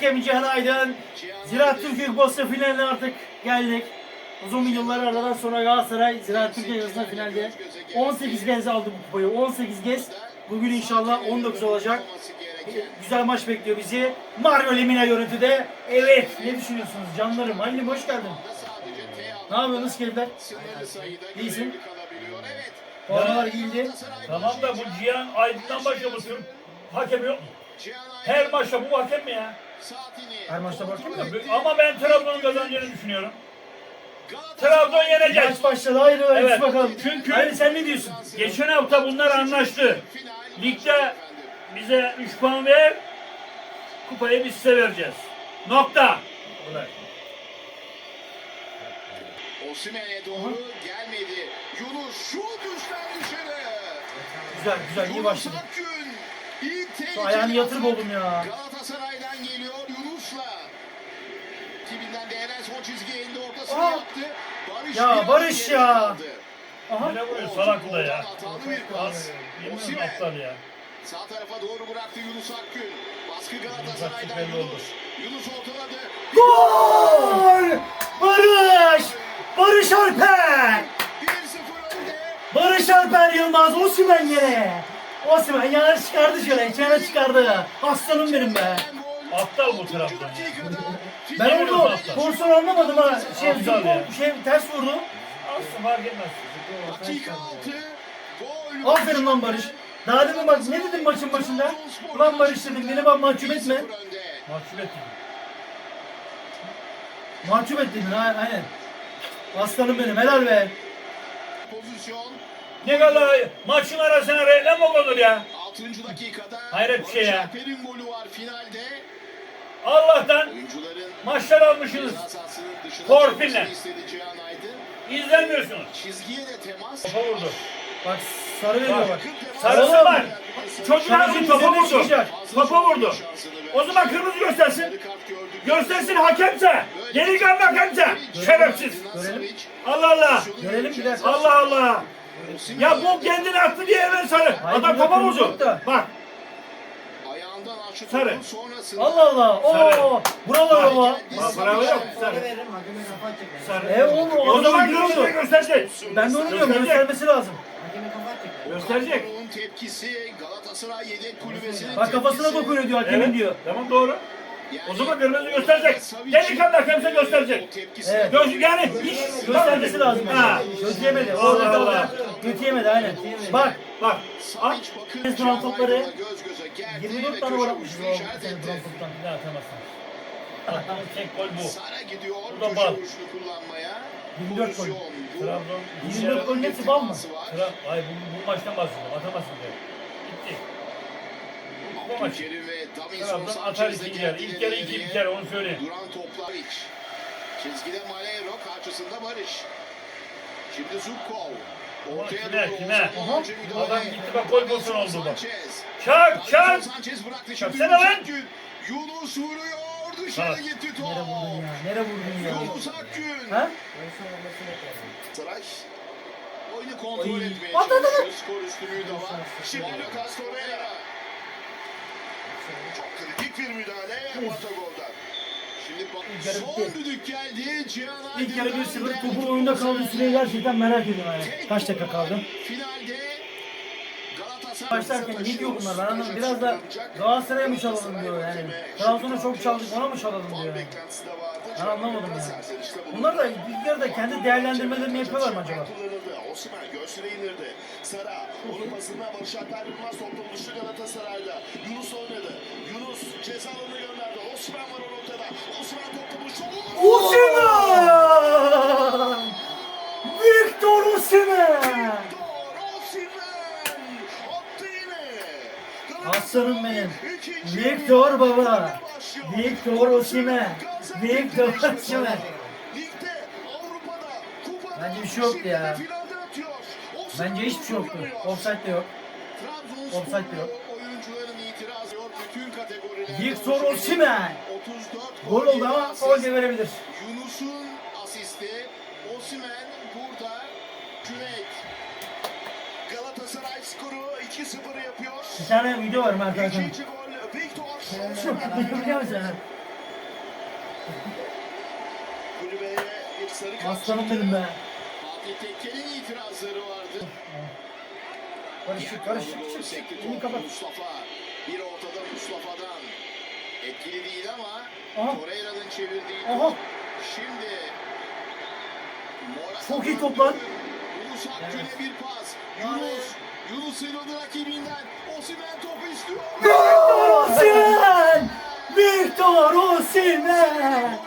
Hakem Cihan Aydın. Ziraat Türkiye Kupası finaline artık geldik. Uzun yıllar aradan sonra Galatasaray Ziraat Türkiye Kupası'nda finalde 18 kez aldı bu kupayı. 18 kez. Bugün inşallah 19 olacak. Güzel maç bekliyor bizi. Mario Lemina görüntüde. Evet. Ne düşünüyorsunuz canlarım? Halim hoş geldin. Ne yapıyorsunuz keyifler? İyisin. Formalar giyildi. Tamam da bu Cihan Aydın'dan başlamışsın. Hakem yok mu? Her maçta bu hakem mi ya? Her maçta bakayım mı? Ama ben Trabzon'un kazanacağını düşünüyorum. Trabzon yenecek. Maç başladı. Haydi Evet. bakalım. Çünkü- Haydi sen ne diyorsun? Geçen hafta bunlar anlaştı. Ligde bize 3 puan ver, kupayı biz size vereceğiz. Nokta. Bu kadar. Osimhen'e doğru gelmedi. Yunus şut üstten dışarı. Güzel güzel iyi başladı. Şu ayağını yatırıp oldum ya. Galatasaray'dan geliyor Barış Ya Barış ya. Aha. Ne vuruyor salak bu da ya. Az, yemin aptal ya. Sağ tarafa doğru bıraktı Yunus Akgün. Baskı Galatasaray'dan. Yunus. Yunus ortaladı. Gol! Barış! Barış Alper! 1-0 önde. Barış Alper Yılmaz Osimhen yine. Osimhen yana çıkardı şöyle içeri çıkardı. Aslanım benim be. Aptal bu Trabzon. Ben ederim pozisyon anlamadım ha. Şey, ya. şey ters vurdu. Aslında fark etmez. Dakika 6. Gol. Aferin lan Barış. Daha demin bak ne dedim maçın başında? Lan Barış dedim beni bak mahcup etme. 1-0 önde. Mahcup ettim. Mahcup ettin ha aynen. Aslanım benim helal be. Pozisyon. Ne kadar maçın arasına reklam konur ya? 6. dakikada. Hayret bir şey ya. Alper'in golü var finalde. Allah'tan maçlar almışsınız. Torpille. İzlemiyorsunuz. Çizgiye de temas. Topa vurdu. Bak sarı veriyor bak. Sarısı Oğlum. var. Çocuklar Kırmızı topa vurdu. Topa vurdu. O zaman kırmızı göstersin. Göstersin hakemse. Yeni gelme hakemse. Şerefsiz. Görelim. Allah Allah. Görelim bir dakika. Allah Allah. Ya bu kendini attı diye hemen sarı. Hayır, Adam topa vurdu. Bak. Sarı. Allah Allah. Oo. Bravo baba. Bak, Bravo yok. Sarı. Sarı. E oğlum O zaman musun? gösterecek. Ben de onu diyorum Gösterecek. göstermesi lazım. Gösterecek. Tepkisi Galatasaray yedek kulübesinin Bak kafasına dokunuyor diyor hakemin Evet. diyor. Tamam doğru. O zaman kırmızı gösterecek. Delikanlı hakemse gösterecek. Evet. Göz, yani hiç Göstermesi lazım. Ha. Göt yemedi. Allah Orada Allah. Allah. Göt yemedi aynen. Bak. Bak. Al. Savic 24 ve tane gol vuruşunu o toptan. Bir daha atamazsın. Attığımız tek gol bu. Sara gidiyor Bu da bal. vuruşunu kullanmaya. 24 gol. Trabzon. 24 golün hepsi bal mı? Teması var. Tra Ay bu, bu maçtan bahsediyorum. Atamazsın diyor. Bitti. Bu maç. Trabzon atar ikinci yarı. İlk yarı iki biter onu söyleyeyim. Duran toplar iç. Çizgide Malero karşısında Barış. Şimdi Zubkov. Kime, kime? Adam gitti bak, gol pozisyonu oldu bak. Çak çak. Çaksana Yunus lan. Yunus vuruyor. Dışarı gitti top. Nere vurdun ya? Nere vurdun ya? Yunus Akgün. Ha? Saray. Oyunu kontrol etmeye çalışıyor. Skor üstünlüğü de var. Şimdi Lucas Torreira. Çok kritik bir müdahale Batagol'dan. Şimdi bak- İlk yarı son düdük geldi. Cihan İlk yarı Aydın'dan 1-0 değerli topun oyunda kaldığı süreyi gerçekten merak ediyorum yani. Kaç dakika kaldı? Finalde Galatasaray Başlarken ne diyor bunlar? Ben anlamadım. Biraz da Galatasaray'a mı çalalım diyor yani. Trabzon'a çok çaldık ona mı çalalım diyor yani. Ben anlamadım yani. Bunlar da ilk yarıda kendi değerlendirmelerini yapıyorlar mı acaba? Osman göğsüne indirdi. Sara onun pasına Barış Alper Yılmaz topla buluştu Galatasaray'la. Yunus oynadı. Yunus ceza alanına gönderdi. Osman var o Osimhen! Victor Osimhen! Aslanım benim. Victor baba. Victor Osimhen. Victor Osimhen. Bence bir şey yoktu ya. Bence hiçbir şey yoktu. Offside de yok. Offside de yok. Victor Osimhen. 34 Gol oldu ama gol de verebilir. Yunus'un asisti. Osimhen burada. Cüneyt. Galatasaray skoru 2-0 yapıyor. Bir tane video var mı arkadaşlar? İkinci gol Victor Osimhen. Biliyor musun? Kulübeye bir sarı kart Aslanım benim be. Fatih Tekke'nin itirazları vardı. Karışık karışık. Çık, top kapat. Mustafa. Bir ortada Mustafa'dan. Etkili değil ama Aha. Torreira'nın çevirdiği Aha. top. Şimdi Morata Çok iyi top lan. Yunus Akgün'e bir pas. Yunus. Yunus sıyrıldı rakibinden. Osimhen topu istiyor. Osimhen! Victor Osimhen!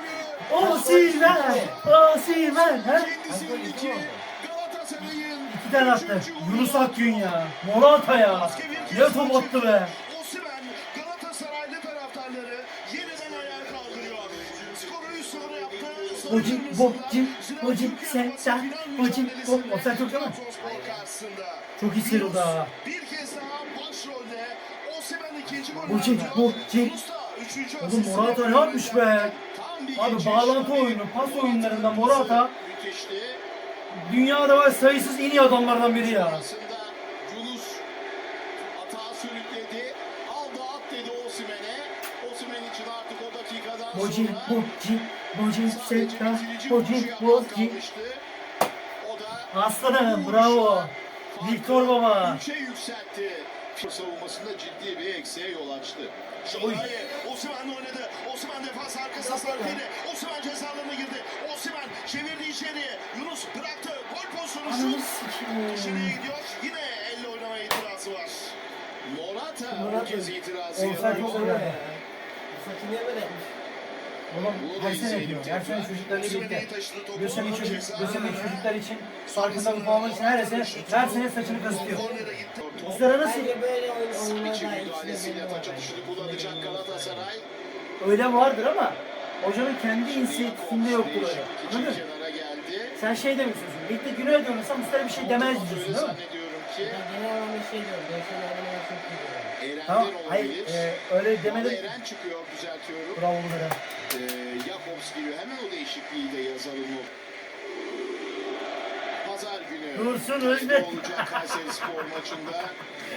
Osimhen! Osimhen! He? Kendisindeki Galatasaray'ın İki tane attı. Yunus Akgün ya. Morata ya. Ne top attı be. Yaptı. Hoci, Hoci, Hoci, sen, sen, Hoci, Hoci. O sen çok değil. Çok iyi sıyrıldı ha. Bir kez daha üçüncü Oğlum Morata ne yapmış be? Abi bağlantı oyunu, pas oyunlarında Morata dünyada var sayısız en iyi adamlardan biri ya. At dedi Osimhen'e. Osimhen için artık o dakikadan sonra vuruşu yapmak Hoci. kalmıştı. O da Aslanım, bravo. farkı baba. üçe yükseltti. Savunmasında ciddi bir eksiğe yol açtı. Şalay, Osimhen oynadı. Osimhen defans arkasına sarkıydı. Osimhen ceza alanına girdi. Osimhen çevirdi içeriye. Yunus bıraktı. Gol pozisyonu şut. Dışarıya gidiyor. Yine elle oynamaya itirazı var. Morata bu Morata. kez itirazı Offside yapıyor. yok orada. Saçı niye böyle yapmış? Oğlum Bunu da her sene izleyelim yapıyor. Her sene tekrar. çocuklarla Osimhen birlikte. taşıdı topu. Göstermek çocuk, Ceza göstermek alanına. çocuklar için farkındalık olmak için her sene, her sene saçını kazıtıyor. Kornere gitti. Bizlere nasıl? Bence böyle oyun İçi oyunlarda içinde müdahalesiyle benim taç var. atışını kullanacak Galatasaray. Öyle vardır ama hocanın kendi inisiyatifinde yoktur öyle. Anladın mı? kenara geldi. Sen şey demişsin. Ligde güney dönmesem Mustafa bir şey demez diyorsun değil mi? zannediyorum Ben genel bir şey diyorum. Değişen oynamayı çok iyi diyorum. Eren'den Tamam, hayır, olabilir. e, öyle demedim. Eren çıkıyor düzeltiyorum. Bravo bunlara. Ee, Jakobs giriyor. Hemen o değişikliği de yazalım. o. Pazar günü. Dursun Özbek. olacak Kayseri Spor maçında.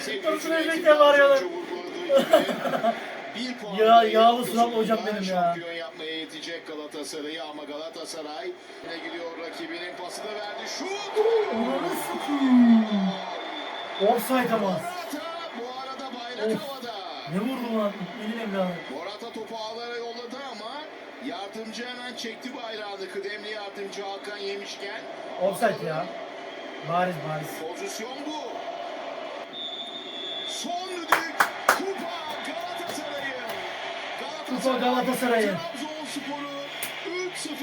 Sevgili Dursun Cüneyt'in Özbek de var ya. az önce vurguladığı gibi bir puan Ya, yağlı sınav hocam benim ya. Şampiyon yapmaya yetecek Galatasaray'ı ama Galatasaray ne gidiyor rakibinin pasını verdi. Şut! Ananı sikeyim. Offside ama. Bu arada bayrak Of. havada. Ne vurdu lan? Elin evladı. Morata topu ağlara yolladı ama yardımcı hemen çekti bayrağını. Kıdemli yardımcı Hakan yemişken. Offside ya. Bariz bariz. Pozisyon bu. Son düdük. Kupa Galatasaray'ın. Kupa Galatasaray'ın. Trabzonspor'u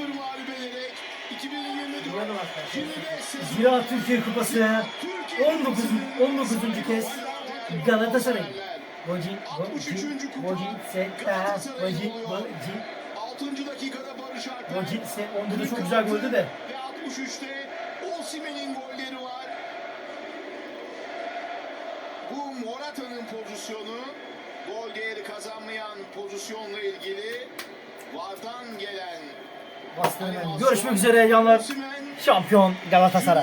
3-0 mağlup ederek 2024 Buna da bak. 25 sezonu Zira Türkiye Kupası Türkiye 19. 19. kez Galatasaray. Boji, Boji, Boji, Seta, Boji, Boji, 6. dakikada Barış Alper. Boji, Se, onda da çok güzel goldü de. Ve 63'te Osimhen'in golleri var. Bu Morata'nın pozisyonu gol değeri kazanmayan pozisyonla ilgili VAR'dan gelen. Görüşmek üzere canlar. Şampiyon Galatasaray.